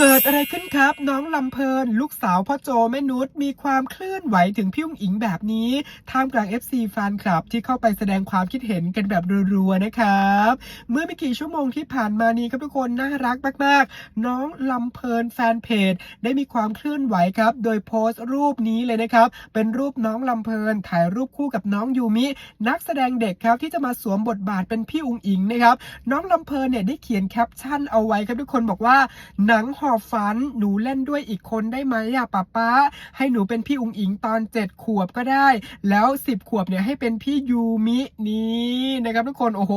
เกิดอะไรขึ้นครับ น้องลำเพลิน ลูกสาวพ่อโจแม่นุชมีความเคลื่อนไหวถึงพี่อุ้งอิงแบบนี้ท่ามกลาง FC แฟนคลับที่เข้าไปแสดงความคิดเห็นกันแบบรัวๆนะครับ เมื่อไม่กี่ชั่วโมงที่ผ่านมานี้ครับทุกคนน่ารักมากๆ น้องลำเพลินแฟนเพจ ได้มีความเคลื่อนไหวครับ โดยโพสต์รูปนี้เลยนะครับ เป็นรูปน้องลำเพลินถ่ายรูปคู่กับน้องยูมิ นักแสดงเด็กครับที่จะมาสวมบทบาทเป็นพี่อุ้งอิงนะครับน้องลำเพลินเนี่ยได้เขียนแคปชั่นเอาไว้ครับทุกคนบอกว่าหนังหอบฝัน หนูเล่นด้วยอีกคนได้ไหมอะป้าป้า ให้หนูเป็นพี่อุงอิงตอน7ขวบก็ได้ แล้ว10ขวบเนี่ยให้เป็นพี่ยูมินี่นะครับทุกคนโอ้โห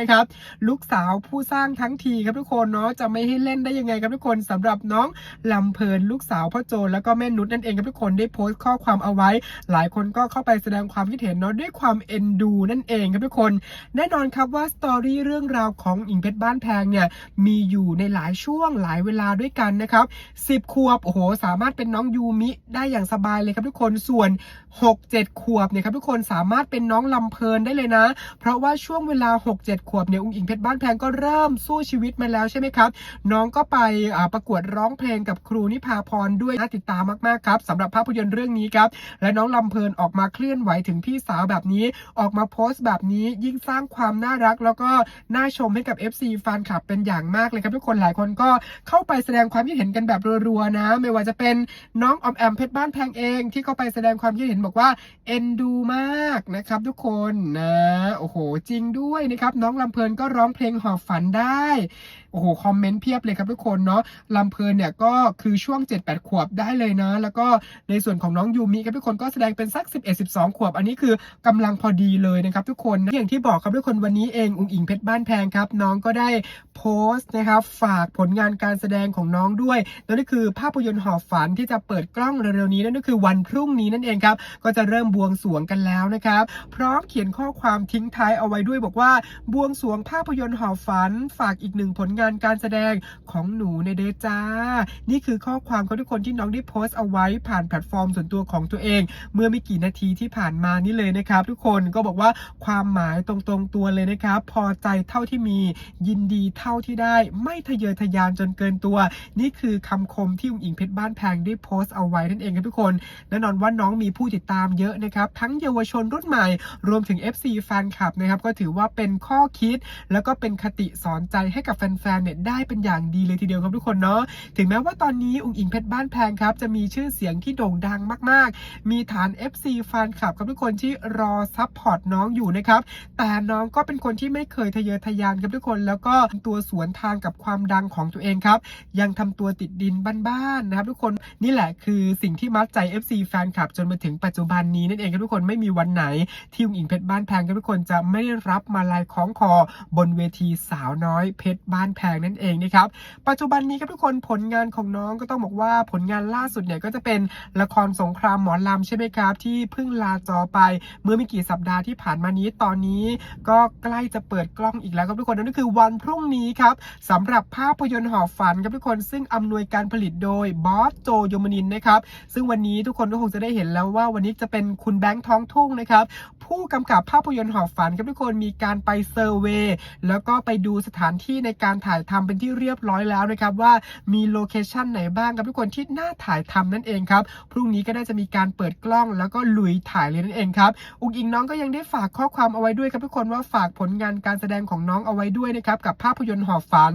นะครับ ลูกสาวผู้สร้างทั้งทีครับทุกคนเนาะจะไม่ให้เล่นได้ยังไงครับทุกคนสำหรับน้องลำเพลินลูกสาวพ่อโจแล้วก็แม่นุชนั่นเองครับทุกคนได้โพสต์ข้อความเอาไว้ หลายคนก็เข้าไปแสดงความคิดเห็นเนาะด้วยความเอ็นดูนั่นเองครับทุกคน แน่นอนครับว่าสตอรี่เรื่องราวของอิงเพชรบ้านแพงเนี่ยมีอยู่ในหลายช่วงหลายเวลาด้วยกันนะครับ10ขวบโอ้โหสามารถเป็นน้องยูมิได้อย่างสบายเลยครับทุกคนส่วน 6 7 ขวบเนี่ยครับทุกคนสามารถเป็นน้องลำเพลินได้เลยนะ เพราะว่าช่วงเวลา 6 7 ขวบเนี่ยอุ้งอิงเพชรบ้านแพงก็เริ่มสู้ชีวิตมาแล้วใช่ไหมครับน้องก็ไปประกวดร้องเพลงกับครูนิพาพรด้วยน่าติดตามมากๆครับสำหรับภาพยนตร์เรื่องนี้ครับและน้องลำเพลินออกมาเคลื่อนไหวถึงพี่สาวแบบนี้ ออกมาโพสต์แบบนี้ยิ่งสร้างความน่ารัก แล้วก็น่าชมให้กับ FC แฟนคลับเป็นอย่างมากเลยครับทุกคนหลายคนก็เข้าไปแสดงความคิดเห็นกันแบบรัวๆนะ ไม่ว่าจะเป็นน้องออมแอมเพชรบ้านแพงเองที่เข้าไปแสดงความคิดเห็นบอกว่าเอ็นดูมากนะครับทุกคนนะโอ้โหจริงด้วยนะครับน้องลำเพลินก็ร้องเพลงหอบฝันได้ โอ้โหคอมเมนต์เพียบเลยครับทุกคนเนาะลำเพลินเนี่ยก็คือช่วง 7-8 ขวบได้เลยนะ แล้วก็ในส่วนของน้องยูมิครับทุกคนก็แสดงเป็นสัก 11-12 ขวบ อันนี้คือกำลังพอดีเลยนะครับทุกคนอย่างที่บอกครับทุกคนวันนี้เอง อุงอิงเพชรบ้านแพงครับ น้องก็ได้โพสต์นะครับฝากผลงานการแสดงของน้องด้วยนั่นก็คือภาพยนตร์หอบฝันที่จะเปิดกล้องเร็วๆนี้นั่นก็คือวันพรุ่งนี้นั่นเองครับก็จะเริ่มบวงสวงกันแล้วนะครับพร้อมเขียนข้อความทิ้งท้ายเอาไว้ด้วยบอกว่าบวงสวงภาพยนตร์หอบฝัน ฝากอีกหนึ่งผลงานงานการแสดงของหนูในเดจ้า นี่คือข้อความของทุกคนที่น้องได้โพสต์เอาไว้ผ่านแพลตฟอร์มส่วนตัวของตัวเอง เมื่อไม่กี่นาทีที่ผ่านมานี่เลยนะครับ ทุกคนก็บอกว่าความหมายตรงๆตัวเลยนะครับ พอใจเท่าที่มี ยินดีเท่าที่ได้ ไม่ทะเยอทะยานจนเกินตัว นี่คือคำคมที่อุ๋งอิงเพชรบ้านแพงได้โพสต์เอาไว้นั่นเองครับทุกคนแน่นอนว่าน้องมีผู้ติดตามเยอะนะครับ ทั้งเยาวชนรุ่นใหม่ รวมถึง FC แฟนคลับนะครับก็ถือว่าเป็นข้อคิด แล้วก็เป็นคติสอนใจให้กับแฟนๆเนี่ยได้เป็นอย่างดีเลยทีเดียวครับทุกคนเนาะถึงแม้ว่าตอนนี้อุ๋งอิงเพชรบ้านแพงครับจะมีชื่อเสียงที่โด่งดังมาก ๆ มีฐาน FC แฟนคลับครับทุกคนที่รอซัพพอร์ตน้องอยู่นะครับแต่น้องก็เป็นคนที่ไม่เคยทะเยอทะยานครับทุกคน แล้วก็ตัวสวนทางกับความดังของตัวเองครับ ยังทำตัวติดดินบ้านๆนะครับทุกคนนี่แหละคือสิ่งที่มัดใจ FC แฟนคลับจนมาถึงปัจจุบันนี้นั่นเองครับทุกคนไม่มีวันไหนที่อุ๋งอิงเพชรบ้านแพงครับทุกคนจะไม่ได้รับมาลายคล้องคอบนเวทีสาวน้อยเพชรบ้านแพงนั่นเองนะครับ ปัจจุบันนี้ครับทุกคนผลงานของน้องก็ต้องบอกว่าผลงานล่าสุดเนี่ยก็จะเป็นละครสงครามหมอลำใช่ไหมครับ ที่เพิ่งลาจอไป เมื่อไม่กี่สัปดาห์ที่ผ่านมานี้ตอนนี้ ก็ใกล้จะเปิดกล้องอีกแล้วครับทุกคนนั่นก็คือวันพรุ่งนี้ครับสำหรับภาพยนตร์หอฝันครับทุกคนซึ่งอำนวยการผลิตโดยบอสโจโยมนินนะครับซึ่งวันนี้ทุกคนก็คงจะได้เห็นแล้วว่าวันนี้จะเป็นคุณแบงค์ท้องทุ่งนะครับผู้กำกับภาพยนตร์หอฝันครับทุกคนมีการไปเซอร์เวยแล้วก็ไปดูสถานที่ในการถ่ายทำเป็นที่เรียบร้อยแล้วนะครับว่ามีโลเคชันไหนบ้างครับทุกคนที่น่าถ่ายทำนั่นเองครับพรุ่งนี้ก็น่าจะมีการเปิดกล้องแล้วก็ลุยถ่ายเลยนั่นเองครับอุกอิงน้องก็ยังได้ฝากข้อความเอาไว้ด้วยครับทุกคนว่าฝากผลงานการแสดงของน้องเอาไว้ด้วยนะครับกับภาพยนตร์หอบฝัน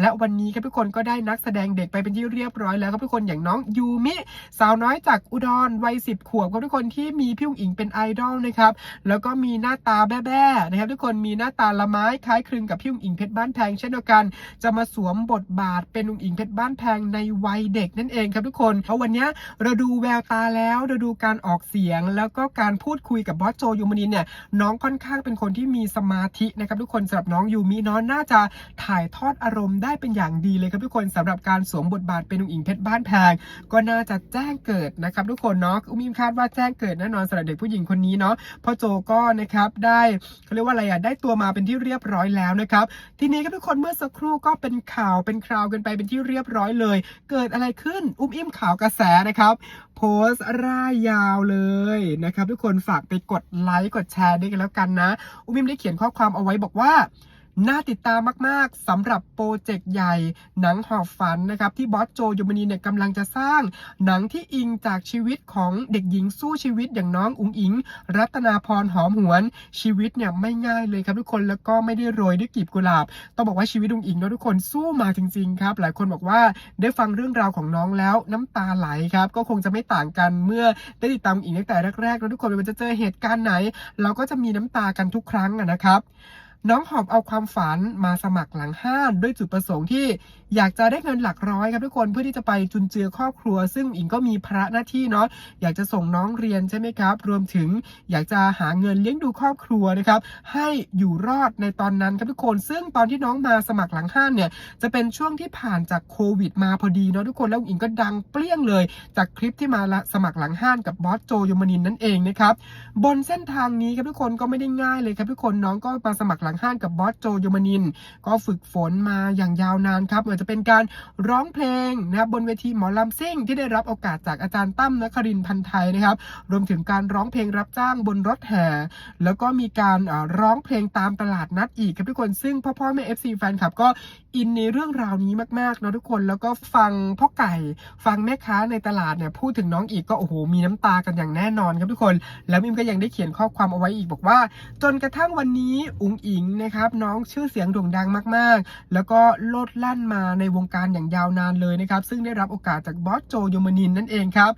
และวันนี้ครับทุกคนก็ได้นักแสดงเด็กไปเป็นที่เรียบร้อยแล้วครับทุกคนอย่างน้องยูมิสาวน้อยจากอุดรวัยสิบขวบครับทุกคนที่มีพี่อุ๋งอิงเป็นไอดอลนะครับแล้วก็มีหน้าตาแบ้ๆนะครับทุกคนมีหน้าตาละไม้คล้ายคลึงกับพี่อุ๋งอิงเพชรบ้านแพงเช่นเดียวกันจะมาสวมบทบาทเป็นอุ๋งอิงเพชรบ้านแพงในวัยเด็กนั่นเองครับทุกคนเพราะวันนี้เราดูแววตาแล้วเราดูการออกเสียง แล้วก็การพูดคุยกับบอสโจยูมานินเนี่ยน้องค่อนข้างเป็นคนที่มีสมาธินะครับทุกคนสำหรับน้องยูมิเนาะน่าจะถ่ายทอดอารมณ์ได้เป็นอย่างดีเลยครับทุกคนสำหรับการสวมบทบาทเป็นอุ๋งอิงเพชรบ้านแพง ก็น่าจะแจ้งเกิดนะครับทุกคนเนาะอุ้มอิมคาดว่าแจ้งเกิดแน่นอนสำหรับเด็กผู้หญิงคนนี้เนาะพ่อโจก็นะครับได้เขาเรียกว่าอะไรอะได้ตัวมาเป็นที่เรียบร้อยแล้วนะครับทีนี้ครับทุกคนเมื่อสักครู่ก็เป็นข่าวเป็นคราวกันไปเป็นที่เรียบร้อยเลย เกิดอะไรขึ้น อุ้มอิ่มข่าวกระแสนะครับ โพสต์ร่ายยาวเลยนะครับ ทุกคนฝากไปกดไลค์กดแชร์ด้วยกันแล้วกันนะ อุ้มอิ่มได้เขียนข้อความเอาไว้บอกว่า น่าติดตามมาก ๆสำหรับโปรเจกต์ใหญ่ หนังหอบฝันนะครับ ที่บอสโจยูมนีเนี่ยกำลังจะสร้างหนังที่อิงจากชีวิตของเด็กหญิงสู้ชีวิตอย่างน้องอุ๋งอิง รัตนาพรหอมหวน ชีวิตเนี่ยไม่ง่ายเลยครับทุกคนแล้วก็ไม่ได้โรยด้วยกลีบกุหลาบ ต้องบอกว่าชีวิตอุ๋งอิงเนาะทุกคนสู้มาจริงๆครับ หลายคนบอกว่าได้ฟังเรื่องราวของน้องแล้วน้ำตาไหลครับ ก็คงจะไม่ต่างกันเมื่อได้ติดตามอิงตั้งแต่แรกๆแล้วทุกคนม่ว่าจะเจอเหตุการณ์ไหน เราก็จะมีน้ำตากันทุกครั้งนะครับ น้องหอบเอาความฝันมาสมัครหลังห้านด้วยจุดประสงค์ที่อยากจะได้เงินหลักร้อยครับทุกคนเพื่อที่จะไปจุนเจือครอบครัว ซึ่งอิงก็มีภาระหน้าที่เนาะอยากจะส่งน้องเรียนใช่ไหมครับ รวมถึงอยากจะหาเงินเลี้ยงดูครอบครัวนะครับ ให้อยู่รอดในตอนนั้นครับทุกคน ซึ่งตอนที่น้องมาสมัครหลังห้านเนี่ยจะเป็นช่วงที่ผ่านจากโควิด มาพอดีเนาะทุกคนแล้วอิงก็ดังเปรี้ยงเลย จากคลิปที่มาละสมัครหลังห้านกับบอสโจยมนินนั่นเองนะครับบนเส้นทางนี้ครับทุกคนก็ไม่ได้ง่ายเลยครับทุกคนน้องก็มาสมัครหลังห้านกับบอสโจยมนิน ก็ฝึกฝนมาอย่างยาวนานครับไม่ว่าจะเป็นการร้องเพลงนะครับบนเวทีหมอลำซิ่ง ที่ได้รับโอกาสจากอาจารย์ตั้มนครินพันไทยนะครับรวมถึงการร้องเพลงรับจ้างบนรถแห่แล้วก็มีการร้องเพลงตามตลาดนัดอีกครับทุกคนซึ่งพ่อพ่อแม่ FC แฟนคลับก็อินในเรื่องราวนี้มากๆเนาะทุกคนแล้วก็ฟังพ่อไก่ฟังแม่ค้าในตลาดเนี่ยพูดถึงน้องอีกก็โอ้โหมีน้ำตากันอย่างแน่นอนครับทุกคน แล้วมิมก็ยังได้เขียนข้อความเอาไว้อีกบอกว่า จนกระทั่งวันนี้อุ๋งอิงนะครับน้องชื่อเสียงโด่งดังมากๆ แล้วก็โลดแล่นมาในวงการอย่างยาวนานเลยนะครับ ซึ่งได้รับโอกาสจากบอสโจโยมานินนั่นเองครับ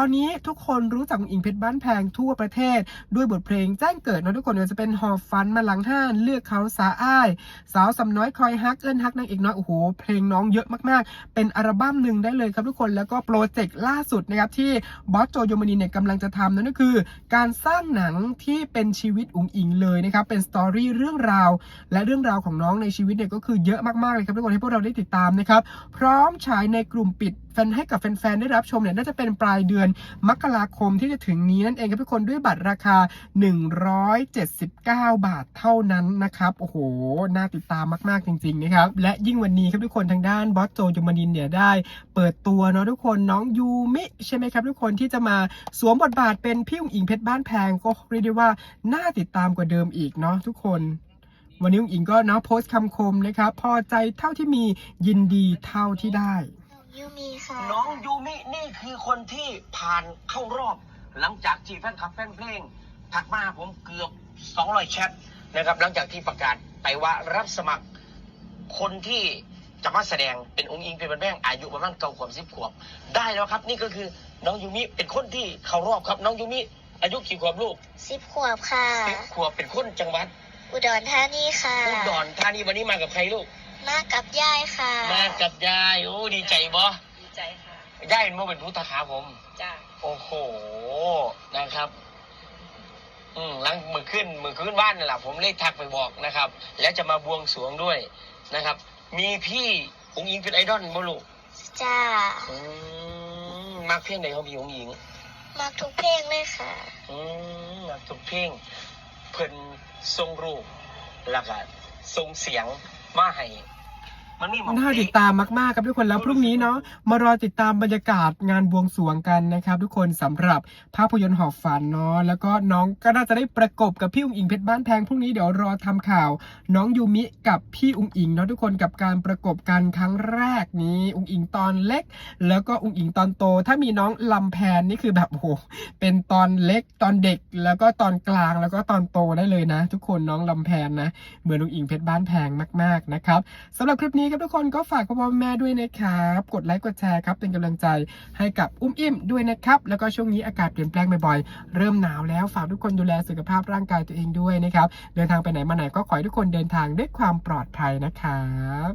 ตอนนี้ทุกคนรู้จักอิงเพชรบ้านแพงทั่วประเทศ ด้วยบทเพลงแจ้งเกิดนะทุกคนไม่ว่าจะเป็นหอบฟันมาหลังห้านเลือกเขาสาอ้าย สาวสำน้อยคอยฮักเอิ้นฮักนางเอกน้อยโอ้โหเพลงน้องเยอะมากๆ เป็นอัลบั้มหนึ่งได้เลยครับทุกคนแล้วก็โปรเจกต์ล่าสุดนะครับที่บอสโจโยมานีเนี่ยกำลังจะทำนั่นก็คือ การสร้างหนังที่เป็นชีวิตอุ๋งอิงเลยนะครับเป็นสตอรี่เรื่องราว และเรื่องราวของน้องในชีวิตเนี่ยก็คือเยอะมากๆเลยครับทุกคนให้พวกเราได้ติดตามนะครับพร้อมฉายในกลุ่มปิดแฟนให้กับแฟนๆได้รับชมเนี่ยน่าจะเป็นปลายเดือนมกราคมที่จะถึงนี้นั่นเองครับทุกคนด้วยบัตรราคา 179 บาทเท่านั้นนะครับ โอ้โห น่าติดตามมากๆจริงๆนะครับ และยิ่งวันนี้ครับทุกคนทางด้านบอสโจยมานินเนี่ยได้ เปิดตัวเนาะทุกคนน้องยูมิใช่ไหมครับทุกคนที่จะมาสวมบทบาทเป็นพี่อุ๋งอิงเพชรบ้านแพงก็เรียกได้ว่าน่าติดตามกว่าเดิมอีกเนาะทุกคนวันนี้อุ๋งอิงก็เนาะโพสต์คำคมนะครับ พอใจเท่าที่มียินดีเท่าที่ได้ ยูมีค่ะน้องยูมินี่คือคนที่ผ่านเข้ารอบ หลังจากที่แฟนคลับแฟนเพลงทักมาหาผมเกือบ 200 แชทนะครับ หลังจากที่ประกาศไปว่ารับสมัครคนที่จะมาแสดงเป็นองค์อิงเป็นแม่งอายุประมาณเก้าขวบสิบขวบ ได้แล้วครับ นี่ก็คือน้องยูมิเป็นคนที่เข้ารอบครับ น้องยูมิอายุกี่ขวบลูกสิบขวบค่ะสิบขวบเป็นคนจังหวัดอุดรธานีค่ะอุดรธานีวันนี้มากับใครลูก มากับยายค่ะมากับยายโอ้ดีใจบ่ดีใจค่ะยายเป็นโมเป็นผู้ตาขาผมจ้าโอ้โหนะครับ อืมหลังมือขึ้นมือขึ้นบ้านนั่นแหละผมเลยทักไปบอกนะครับ แล้วจะมาบวงสรวงด้วยนะครับ มีพี่องค์อิงเป็นไอดอลบ่ลูกจ้าอืมมักเพลงไหนของพี่องค์อิงมาทุกเพลงเลยค่ะอืมมักทุกเพลงเพิ่นทรงรูปแล้วก็ทรงเสียง มาให้ มันมีหมองน่าติดเตะตามมากๆครับทุกคนแล้วพรุ่งนี้เนาะมารอติดตามบรรยากาศงานบวงสรวงกันนะครับ ทุกคนสำหรับภาพยนตร์หอบฝันเนาะแล้วก็น้องก็น่าจะได้ประกบกับพี่อุ๋งอิงเพชรบ้านแพงพรุ่งนี้เดี๋ยวรอทำข่าว น้องยูมิกับพี่อุ๋งอิงเนาะทุกคนกับการประกบกันครั้งแรกนี้อุ๋งอิงตอนเล็ก แล้วก็อุ๋งอิงตอนโต ถ้ามีน้องลำแพนนี่คือแบบโอ้โหเป็นตอนเล็กตอนเด็กแล้วก็ตอนกลางแล้วก็ตอนโตได้เลยนะ ทุกคนน้องลำแพนนะเหมือนลุงอิงเพชรบ้านแพงมาก ๆนะครับสำหรับคลิปนี้ครับทุกคนก็ฝากพ่อพ่อแม่ด้วยนะครับ กดไลค์กดแชร์ครับเป็นกำลังใจให้กับอุ้มอิ่มด้วยนะครับ แล้วก็ช่วงนี้อากาศเปลี่ยนแปลงบ่อยๆ เริ่มหนาวแล้วฝากทุกคนดูแลสุขภาพร่างกายตัวเองด้วยนะครับ เดินทางไปไหนมาไหนก็ขอให้ทุกคนเดินทางด้วยความปลอดภัยนะครับ